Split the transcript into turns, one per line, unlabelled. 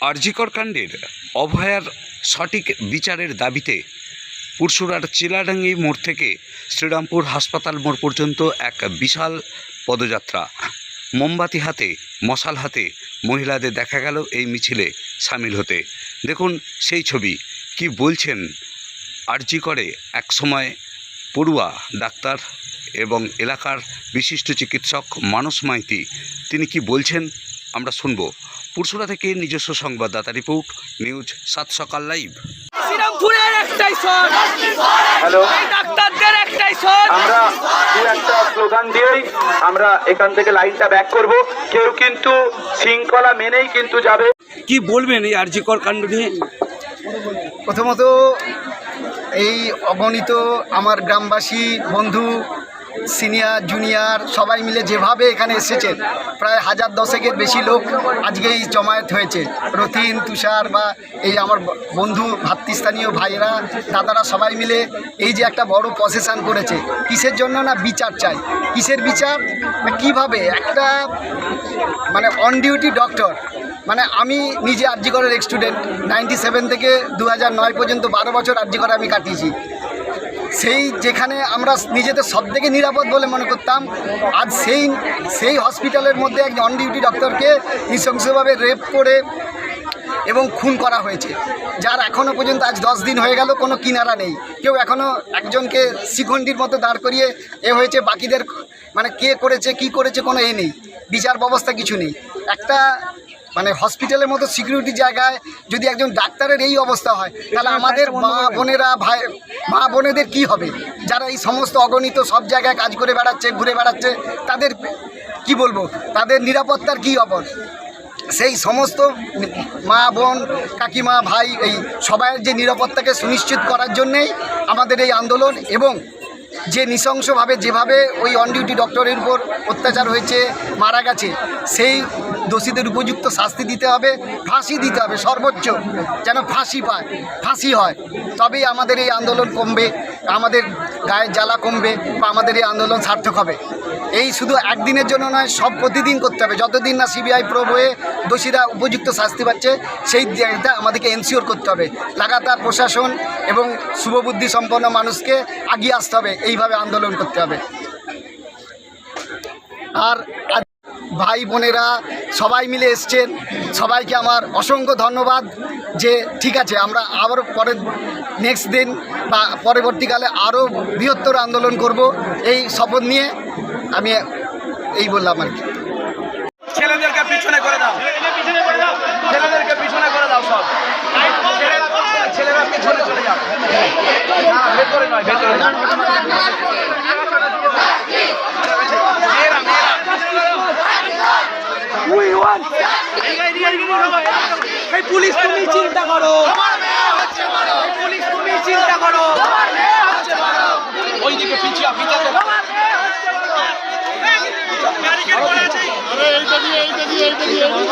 আরজিকর কাণ্ডের অভয়ার সঠিক বিচারের দাবিতে পুরসুরার চিলাডাঙ্গি মোড় থেকে শ্রীরামপুর হাসপাতাল মোড় পর্যন্ত এক বিশাল পদযাত্রা। মোমবাতি হাতে, মশাল হাতে মহিলাদের দেখা গেল এই মিছিলে সামিল হতে। দেখুন সেই ছবি, কি বলছেন আরজি করে এক সময় পড়ুয়া ডাক্তার এবং এলাকার বিশিষ্ট চিকিৎসক মানস মাইতি। তিনি কি বলছেন আমরা শুনব। পুরসুরা থেকে নিজস্ব সংবাদদাতা রিপোর্ট নিউজ সাত সকাল লাইভ।
শ্রীরামপুরের একটাই
হ্যালো।
ডাক্তারদের একটাই
আমরা দু একটা স্লোগান দিয়েই আমরা এখান থেকে লাইনটা ব্যাক করব। কেউ কিন্তু শৃঙ্খলা মেনেই কিন্তু যাবে।
কি বলবেন এই আরজিকর কাণ্ড নিয়ে?
প্রথমত এই অগণিত আমার গ্রামবাসী বন্ধু সিনিয়র, জুনিয়র সবাই মিলে যেভাবে এখানে এসেছেন প্রায় হাজার দশেকের বেশি লোক আজকে এই জমায়েত হয়েছে। রথিন তুষার বা এই আমার বন্ধু, ভাতৃস্থানীয় ভাইয়েরা, দাদারা সবাই মিলে এই যে একটা বড় প্রসেশন করেছে। কিসের জন্য না বিচার চাই? কিসের বিচার? না কীভাবে? একটা মানে অন ডিউটি ডক্টর মানে আমি নিজে আরজিকরের স্টুডেন্ট নাইনটি সেভেন থেকে দু নয় পর্যন্ত বারো বছর আরজিকরে আমি কাটিয়েছি। সেই যেখানে আমরা নিজেদের সব থেকে নিরাপদ বলে মনে করতাম আজ সেই সেই হসপিটালের মধ্যে একজন অন ডিউটি ডক্টরকে নৃশংসভাবে রেপ করে এবং খুন করা হয়েছে। যার এখনও পর্যন্ত আজ দশ দিন হয়ে গেল কোনো কিনারা নেই। কেউ এখনও একজনকে শিখণ্ডির মতো দাঁড় করিয়ে এ হয়েছে বাকিদের মানে কে করেছে কি করেছে কোনো এ নেই। বিচার ব্যবস্থা কিছু নেই। একটা মানে হসপিটালের মতো সিকিউরিটি জায়গায় যদি একজন ডাক্তারের এই অবস্থা হয় তাহলে আমাদের মা বোনেরা ভাই মা বোনেদের কি হবে? যারা এই সমস্ত অগণিত সব জায়গায় কাজ করে বেড়াচ্ছে, ঘুরে বেড়াচ্ছে, তাদের কি বলব? তাদের নিরাপত্তার কি অবর সেই সমস্ত মা বোন, কাকিমা, ভাই, এই সবাইয়ের যে নিরাপত্তাকে সুনিশ্চিত করার জন্যেই আমাদের এই আন্দোলন এবং যে নৃশংসভাবে যেভাবে ওই অন ডিউটি ডক্টরের উপর অত্যাচার হয়েছে, মারা গেছে, সেই দোষীদের উপযুক্ত শাস্তি দিতে হবে, ফাঁসি দিতে হবে সর্বোচ্চ, যেন ফাঁসি পায়, ফাঁসি হয়। তবেই আমাদের এই আন্দোলন কমবে, আমাদের গায়ের জ্বালা কমবে বা আমাদের এই আন্দোলন সার্থক হবে। এই শুধু একদিনের জন্য নয়, সব প্রতিদিন করতে হবে। যতদিন না সিবিআই প্রব হয়ে দোষীরা উপযুক্ত শাস্তি পাচ্ছে, সেই জায়গাটা আমাদেরকে এনশিওর করতে হবে। লাগাতার প্রশাসন এবং শুভবুদ্ধি সম্পন্ন মানুষকে আগিয়ে আসতে হবে, এইভাবে আন্দোলন করতে হবে। আর ভাই বোনেরা সবাই মিলে এসছেন। সবাইকে আমার অসংখ্য ধন্যবাদ যে ঠিক আছে, আমরা আবার পরের নেক্সট দিন বা পরবর্তীকালে আরও বৃহত্তর আন্দোলন করব। এই শপথ নিয়ে আমি এই বললাম আর কি।
ছেলেদেরকে পিছনে করে দাও। ছেলেদেরকে পিছনে করে দাও সব। ছেলেরা- পিছনে চলে যাও। ভেতরে নয়, ভেতরে
এই পুলিশ তুমি চিন্তা করো। পুলিশ চিন্তা করো।
ওইদিকে পিছিয়ে পিছাতে
দিয়ে এইটা আছে